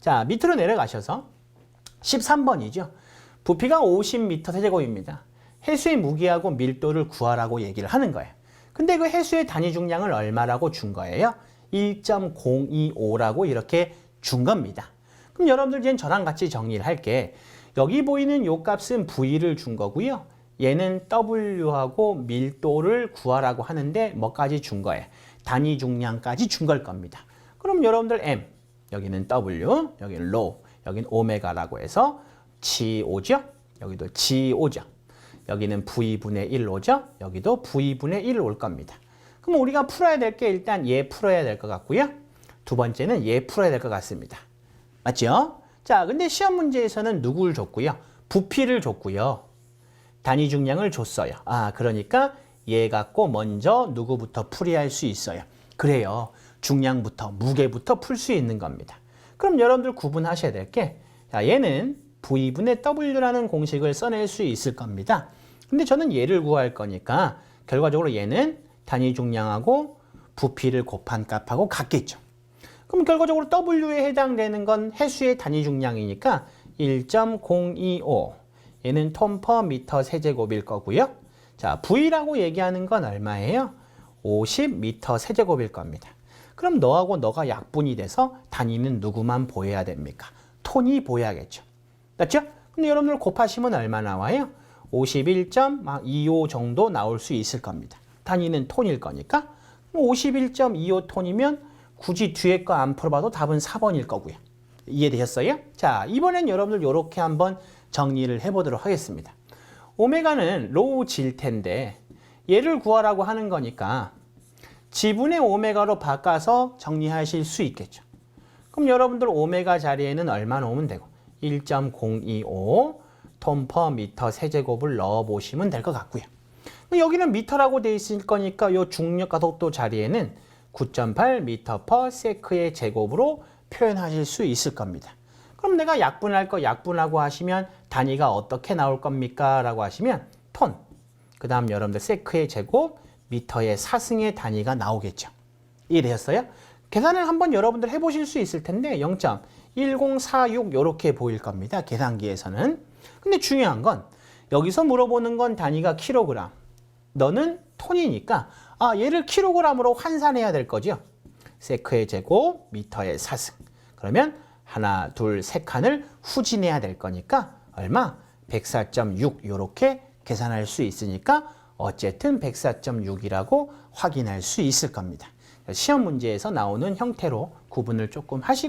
자, 밑으로 내려가셔서 13번이죠. 부피가 50m 세제곱입니다. 해수의 무게하고 밀도를 구하라고 얘기를 하는 거예요. 근데 그 해수의 단위 중량을 얼마라고 준 거예요? 1.025라고 이렇게 준 겁니다. 그럼 여러분들 이제 저랑 같이 정리를 할게. 여기 보이는 요 값은 V를 준 거고요. 얘는 W하고 밀도를 구하라고 하는데 뭐까지 준 거예요? 단위 중량까지 준 걸 겁니다. 그럼 여러분들 M, 여기는 W, 여기는 로우, 여기는 오메가라고 해서 G5죠? 여기도 G5죠? 여기는 V분의 1 오죠? 여기도 V분의 1올 겁니다. 그럼 우리가 풀어야 될 게 일단 얘 풀어야 될 것 같고요. 두 번째는 얘 풀어야 될 것 같습니다. 맞죠? 자, 근데 시험 문제에서는 누구를 줬고요? 부피를 줬고요. 단위 중량을 줬어요. 아, 그러니까 얘 갖고 먼저 누구부터 풀이할 수 있어요. 그래요. 중량부터 무게부터 풀 수 있는 겁니다. 그럼 여러분들 구분하셔야 될 게, 자, 얘는 V분의 W라는 공식을 써낼 수 있을 겁니다. 근데 저는 얘를 구할 거니까 결과적으로 얘는 단위 중량하고 부피를 곱한 값하고 같겠죠. 그럼 결과적으로 W에 해당되는 건 해수의 단위 중량이니까 1.025 얘는 톤 퍼 미터 세제곱일 거고요. 자, V라고 얘기하는 건 얼마예요? 50미터 세제곱일 겁니다. 그럼 너하고 너가 약분이 돼서 단위는 누구만 보여야 됩니까? 톤이 보여야겠죠. 맞죠? 근데 여러분들 곱하시면 얼마 나와요? 51.25 정도 나올 수 있을 겁니다. 단위는 톤일 거니까 51.25 톤이면 굳이 뒤에 거 안 풀어봐도 답은 4번일 거고요. 이해되셨어요? 자, 이번엔 여러분들 이렇게 한번 정리를 해보도록 하겠습니다. 오메가는 로우 질 텐데 얘를 구하라고 하는 거니까 지분의 오메가로 바꿔서 정리하실 수 있겠죠. 그럼 여러분들 오메가 자리에는 얼마 넣으면 되고 1.025 톤 퍼 미터 세제곱을 넣어 보시면 될 것 같고요. 여기는 미터라고 돼 있을 거니까 이 중력과 속도 자리에는 9.8 미터 퍼 세크의 제곱으로 표현하실 수 있을 겁니다. 그럼 내가 약분할 거 약분하고 하시면 단위가 어떻게 나올 겁니까? 라고 하시면 톤, 그 다음 여러분들 세크의 제곱, 미터의 사승의 단위가 나오겠죠. 이해되셨어요? 계산을 한번 여러분들 해보실 수 있을 텐데 0.1046 이렇게 보일 겁니다. 계산기에서는. 근데 중요한 건 여기서 물어보는 건 단위가 킬로그램. 너는 톤이니까 아 얘를 킬로그램으로 환산해야 될 거죠. 세크의 제곱, 미터의 사승. 그러면 하나, 둘, 세 칸을 후진해야 될 거니까 얼마? 104.6 이렇게 계산할 수 있으니까 어쨌든 104.6이라고 확인할 수 있을 겁니다. 시험 문제에서 나오는 형태로 구분을 조금 하시고